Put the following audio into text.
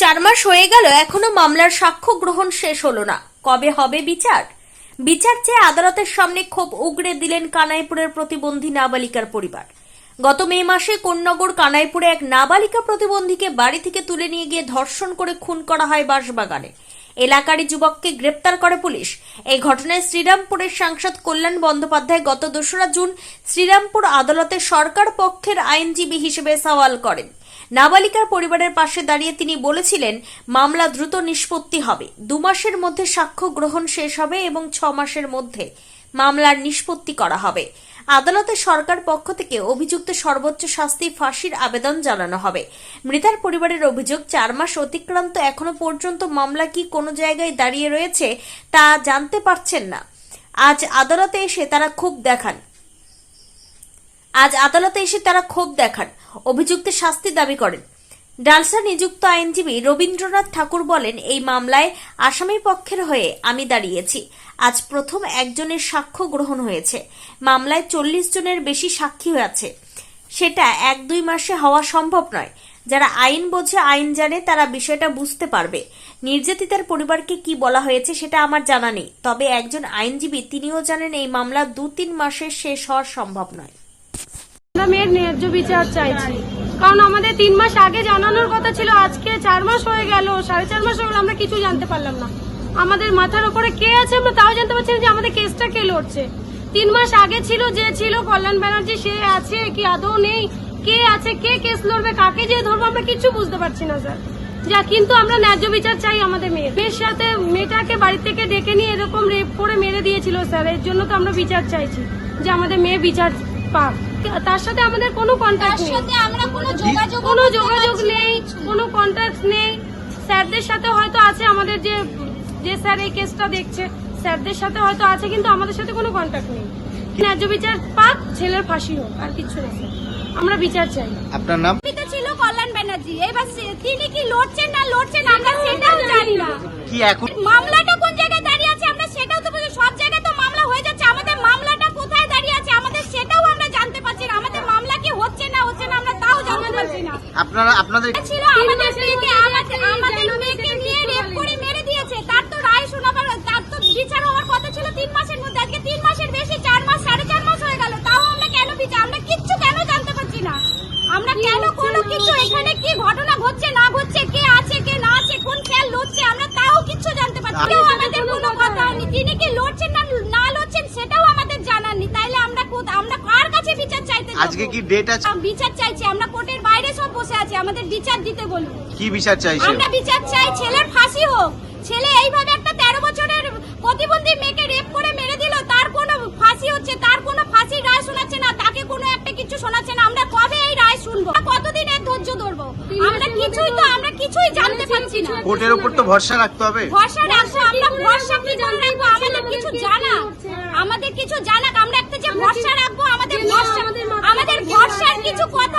চার মাস হয়ে গেল এখনো মামলার সাক্ষ্য গ্রহণ শেষ হলো না কবে হবে বিচার বিচার চেয়ে আদালতের সামনে ক্ষোভ উগড়ে দিলেন কানাইপুরের প্রতিবন্ধী নাবালিকার পরিবার গত মে মাসে কোন্নগর কানাইপুরে এক নাবালিকা প্রতিবন্ধীকে বাড়ি থেকে তুলে নিয়ে গিয়ে ধর্ষণ করে খুন করা হয় বাসবাগানে এলাকারই যুবককে গ্রেপ্তার করে পুলিশ এই ঘটনায় শ্রীরামপুরের সাংসদ কল্যাণ বন্দ্যোপাধ্যায় গত দোসরা জুন শ্রীরামপুর আদালতে সরকার পক্ষের আইনজীবী হিসেবে সওয়াল করেন নাবালিকার পরিবারের পাশে দাঁড়িয়ে তিনি বলেছিলেন মামলা দ্রুত নিষ্পত্তি হবে দু মাসের মধ্যে সাক্ষ্য গ্রহণ শেষ হবে এবং ছ মাসের মধ্যে মামলার নিষ্পত্তি করা হবে আদালতে সরকার পক্ষ থেকে অভিযুক্ত সর্বোচ্চ শাস্তি ফাঁসির আবেদন জানানো হবে মৃতার পরিবারের অভিযোগ চার মাস অতিক্রান্ত এখনো পর্যন্ত মামলা কি কোনো জায়গায় দাঁড়িয়ে রয়েছে তা জানতে পারছেন না আজ আদালতে এসে তারা খুব দেখান আজ আদালতে এসে তারা ক্ষোভ দেখান অভিযুক্তের শাস্তি দাবি করেন ডালসা নিযুক্ত আইনজীবী রবীন্দ্রনাথ ঠাকুর বলেন এই মামলায় আসামি পক্ষের হয়ে আমি দাঁড়িয়েছি আজ প্রথম একজনের সাক্ষ্য গ্রহণ হয়েছে মামলায় চল্লিশ জনের বেশি সাক্ষী আছে সেটা এক দুই মাসে হওয়া সম্ভব নয় যারা আইন বোঝে আইন জানে তারা বিষয়টা বুঝতে পারবে নির্যাতিতার পরিবারকে কি বলা হয়েছে সেটা আমার জানা নেই তবে একজন আইনজীবী তিনিও জানেন এই মামলা দু তিন মাসে শেষ হওয়া সম্ভব নয় আমরা মেয়ের ন্যায্য বিচার চাইছি কারণ আমাদের তিন মাস আগে জানানোর কথা ছিল আজকে চার মাস হয়ে গেল সাড়ে চার মাস হয়ে আমরা কিছু জানতে পারলাম না আমাদের মাথার ওপরে কে আছে আমরা তাও জানতে পারছি না যে আমাদের কেসটা কে লড়ছে তিন মাস আগে ছিল যে ছিল কল্যাণ ব্যানার্জি সে আছে কি আদৌ নেই কে আছে কে কেস লড়বে কাকে যে ধরবো আমরা কিছু বুঝতে পারছি না স্যার যা কিন্তু আমরা ন্যায্য বিচার চাই আমাদের মেয়ে মেয়ের সাথে মেয়েটাকে বাড়ি থেকে ডেকে নিয়ে এরকম রেপ করে মেরে দিয়েছিল স্যার এর জন্য তো আমরা বিচার চাইছি যে আমাদের মেয়ে বিচার পাক তার সাথে আমাদের কোনো কন্ট্যাক্ট নেই কোনো যোগাযোগ কোনো যোগাযোগ নেই কোনো কন্ট্যাক্ট নেই স্যারদের সাথে হয়তো আছে আমাদের যে যে স্যার এই কেসটা দেখছে স্যারদের সাথে হয়তো আছে কিন্তু আমাদের সাথে কোনো কন্ট্যাক্ট নেই ন্যায্য বিচার পাক ছেলের ফাঁসি হোক আর কিছু না আমরা বিচার চাই আপনার নাম পিতা ছিল কল্যাণ ব্যানার্জি এবার তিনি কি লড়ছেন না লড়ছেন আমরা সেটাও জানি না কি এখন মামলা আপনারা আপনাদের ছিল আমাদের মেয়েকে আমাদের আমাদের মেয়েকে নিয়ে রেপ করে মেরে দিয়েছে তার তো রায় শোনাবার তার তো বিচার হওয়ার কথা ছিল মাসের মধ্যে আজকে মাসের বেশি মাস মাস হয়ে গেল তাও আমরা কেন বিচার আমরা কিচ্ছু কেন জানতে পারছি না আমরা কেন কোনো কিছু এখানে কি ঘটনা ঘটছে না ঘটছে কে আছে কে না আছে কোন লড়ছে আমরা তাও কিচ্ছু জানতে পারছি না আমাদের কোনো কথা হয়নি তিনি কি লড়ছেন না না লড়ছেন সেটাও আমাদের জানাননি তাইলে আমরা আমরা কার কাছে বিচার চাইতে আজকে কি ডেট আছে বিচার চাইছি আমরা কোর্টের আমাদের বিচার দিতে বলুন কি বিচার চাইছেন আমরা বিচার চাই ছেলের ফাঁসি হোক ছেলে এইভাবে একটা তেরো বছরের প্রতিবন্ধী মেয়েকে রেপ করে মেরে দিল তার কোনো ফাঁসি হচ্ছে তার কোনো ফাঁসির রায় শোনাচ্ছে না তাকে কোনো একটা কিছু শোনাচ্ছে না আমরা কবে এই রায় শুনবো কতদিন এর ধৈর্য ধরবো আমরা কিছুই তো আমরা কিছুই জানতে পারছি না কোর্টের উপর তো ভরসা রাখতে হবে ভরসা রাখবো আমরা ভরসা কি জানবো আমাদের কিছু জানা আমাদের কিছু জানাক আমরা একটা যে ভরসা রাখবো আমাদের ভরসা আমাদের ভরসার কিছু কথা